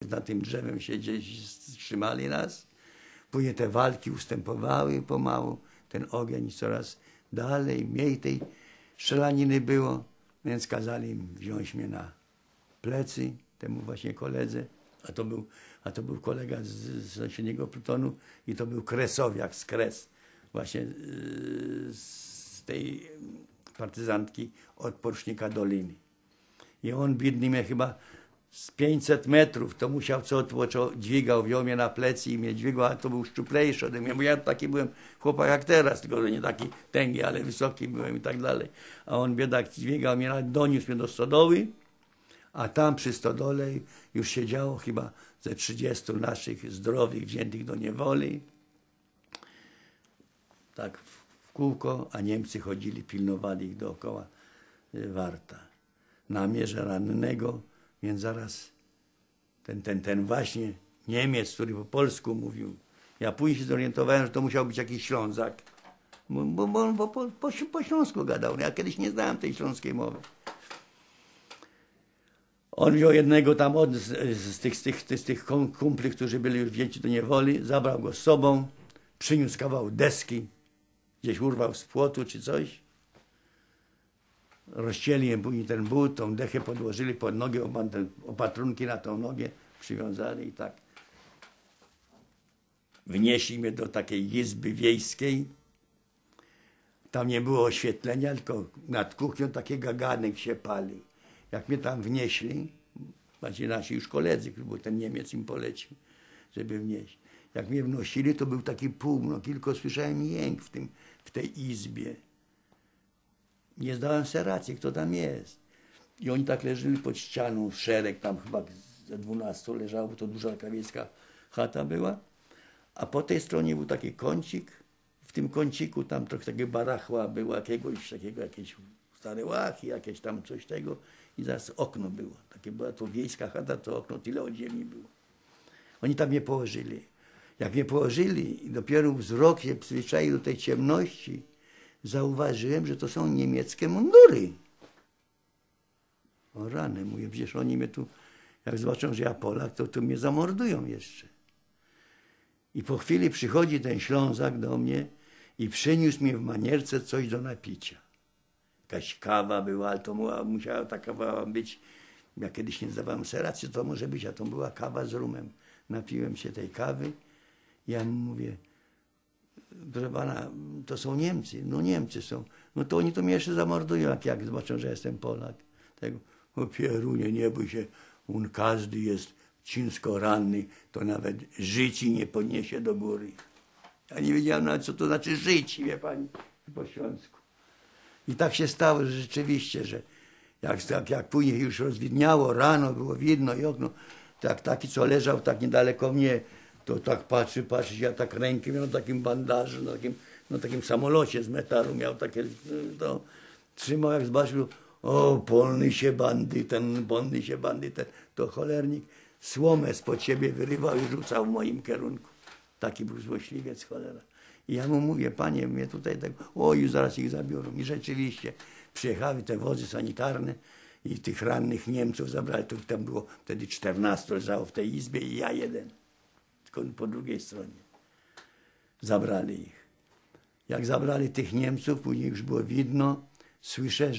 Na tym drzewem się gdzieś trzymali nas. Później te walki ustępowały pomału. Ten ogień coraz dalej, mniej tej strzelaniny było. Więc kazali im wziąć mnie na plecy, temu właśnie koledze. A to był, a to był kolega z, z sąsiedniego plutonu i to był kresowiak z Kres. Właśnie yy, z tej partyzantki od porucznika Doliny. I on biedny mnie chyba z 500 metrów, to musiał co, co dźwigał, wziął mnie na plecy i mnie dźwigał, a to był szczuplejszy ode mnie, bo ja taki byłem chłopak jak teraz, tylko że nie taki tęgi, ale wysoki byłem i tak dalej. A on biedak dźwigał mnie, doniósł mnie do stodoły, a tam przy stodole już siedziało chyba ze 30 naszych zdrowych wziętych do niewoli. Tak w kółko, a Niemcy chodzili, pilnowali ich dookoła y, warta. Na mierze rannego, więc zaraz ten, ten, ten właśnie Niemiec, który po polsku mówił, ja później się zorientowałem, że to musiał być jakiś Ślązak, bo, bo, bo po, po, po śląsku gadał. Ja kiedyś nie znałem tej śląskiej mowy. On wziął jednego tam od, z, z, tych, z, tych, z tych kumpli, którzy byli już wzięci do niewoli, zabrał go z sobą, przyniósł kawał deski, gdzieś urwał z płotu czy coś. Rozcięli ten but, tą dechę podłożyli pod nogę, opatrunki na tą nogę przywiązali i tak. Wnieśli mnie do takiej izby wiejskiej. Tam nie było oświetlenia, tylko nad kuchnią taki gaganek się palił. Jak mnie tam wnieśli, znaczy nasi już koledzy, bo ten Niemiec im polecił, żeby wnieść. Jak mnie wnosili, to był taki półmrok, tylko słyszałem jęk w, tym, w tej izbie. Nie zdałem sobie racji, kto tam jest. I oni tak leżeli pod ścianą, szereg tam chyba ze dwunastu leżało, bo to duża krawiecka chata była. A po tej stronie był taki kącik. W tym kąciku tam trochę takie barachła było, jakiegoś takiego, jakieś stare łachy, jakieś tam coś tego. I zaraz okno było. Takie była to wiejska chata, to okno tyle od ziemi było. Oni tam mnie położyli. Jak mnie położyli i dopiero wzrok się przyzwyczaił do tej ciemności, zauważyłem, że to są niemieckie mundury. O rany, mówię, przecież oni mnie tu, jak zobaczą, że ja Polak, to tu mnie zamordują jeszcze. I po chwili przychodzi ten Ślązak do mnie i przyniósł mi w manierce coś do napicia. Jakaś kawa była, ale to musiała ta kawa być, ja kiedyś nie zdawałem sobie racji, to może być, a to była kawa z rumem. Napiłem się tej kawy, ja mu mówię, proszę pana, to są Niemcy. No Niemcy są. No to oni to mnie jeszcze zamordują, jak, jak zobaczą, że jestem Polak. Tego, o Pierunie, nie bój się, on każdy jest ciężko ranny, to nawet życi nie podniesie do góry. Ja nie wiedziałem nawet, co to znaczy żyć, wie pani, po śląsku. I tak się stało, że rzeczywiście, że jak, jak, jak później już rozwidniało, rano było widno i okno, tak taki, co leżał tak niedaleko mnie, to tak patrzy, patrzy, ja tak rękę miał na takim bandażu, na takim, na takim samolocie z metalu miał takie, to trzymał jak zobaczył, o, polny się bandyten, polny się bandyten, to cholernik słomę spod siebie wyrywał i rzucał w moim kierunku. Taki był złośliwiec, cholera. I ja mu mówię, panie, mnie tutaj tak, oj, zaraz ich zabiorą. I rzeczywiście przyjechały te wozy sanitarne i tych rannych Niemców zabrali. To tam było wtedy 14 leżało w tej izbie i ja jeden. Po drugiej stronie. Zabrali ich. Jak zabrali tych Niemców, później już było widno, słyszę, że